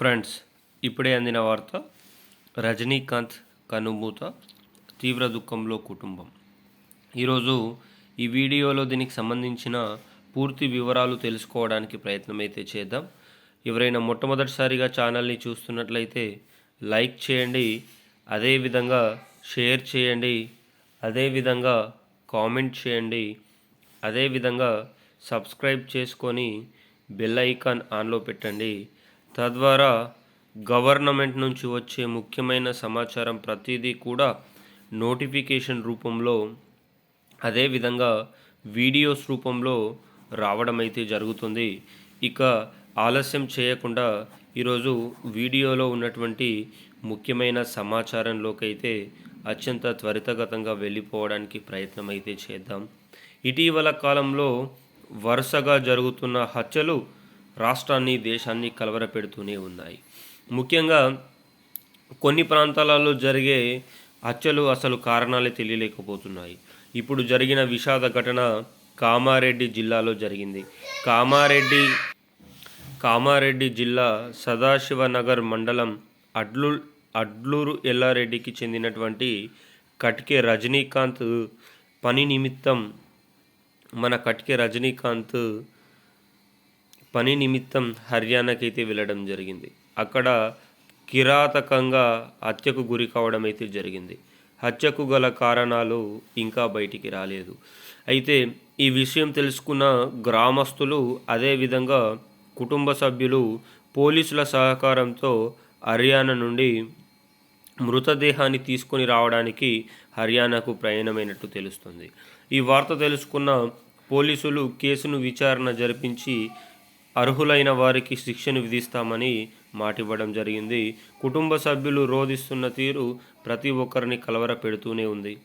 Friends ఇప్పుడే అందిన వార్త రజనీకాంత్ కనుమూత తీవ్ర దుఃఖంలో కుటుంబం. ఈరోజు ఈ వీడియోలో దీనికి సంబంధించిన పూర్తి వివరాలు తెలుసుకోవడానికి ప్రయత్నమైతే చేద్దాం. ఎవరైనా మొట్టమొదటిసారిగా ఛానల్ని చూస్తున్నట్లయితే లైక్ చేయండి అదేవిధంగా షేర్ చేయండి అదేవిధంగా కామెంట్ చేయండి అదేవిధంగా సబ్స్క్రైబ్ చేసుకొని బెల్ ఐకాన్ ఆన్లో పెట్టండి. తద్వారా గవర్నమెంట్ నుంచి వచ్చే ముఖ్యమైన సమాచారం ప్రతిదీ కూడా నోటిఫికేషన్ రూపంలో అదేవిధంగా వీడియోస్ రూపంలో రావడం అయితే జరుగుతుంది. ఇక ఆలస్యం చేయకుండా ఈరోజు వీడియోలో ఉన్నటువంటి ముఖ్యమైన సమాచారంలోకి అయితే అత్యంత త్వరితగతంగా వెళ్ళిపోవడానికి ప్రయత్నం అయితే చేద్దాం. ఇటీవల కాలంలో వరుసగా జరుగుతున్న హత్యలు రాష్ట్రాన్ని దేశాన్ని కలవరపెడుతూనే ఉన్నాయి. ముఖ్యంగా కొన్ని ప్రాంతాలలో జరిగే హత్యలు అసలు కారణాలే తెలియలేకపోతున్నాయి. ఇప్పుడు జరిగిన విషాద ఘటన కామారెడ్డి జిల్లాలో జరిగింది. కామారెడ్డి కామారెడ్డి జిల్లా సదాశివనగర్ మండలం అడ్లు అడ్లూరు ఎల్లారెడ్డికి చెందినటువంటి కట్కే రజనీకాంత్ పని నిమిత్తం మన కట్కే రజనీకాంత్ పని నిమిత్తం హర్యానాకి అయితే వెళ్ళడం జరిగింది. అక్కడ కిరాతకంగా హత్యకు గురి కావడం అయితే జరిగింది. హత్యకు గల కారణాలు ఇంకా బయటికి రాలేదు. అయితే ఈ విషయం తెలుసుకున్న గ్రామస్తులు అదేవిధంగా కుటుంబ సభ్యులు పోలీసుల సహకారంతో హర్యానా నుండి మృతదేహాన్ని తీసుకొని రావడానికి హర్యానాకు ప్రయాణమైనట్టు తెలుస్తుంది. ఈ వార్త తెలుసుకున్న పోలీసులు కేసును విచారణ జరిపించి అర్హులైన వారికి శిక్షను విధిస్తామని మాటివ్వడం జరిగింది. కుటుంబ సభ్యులు రోధిస్తున్న తీరు ప్రతి ఒక్కరిని కలవర పెడుతూనే ఉంది.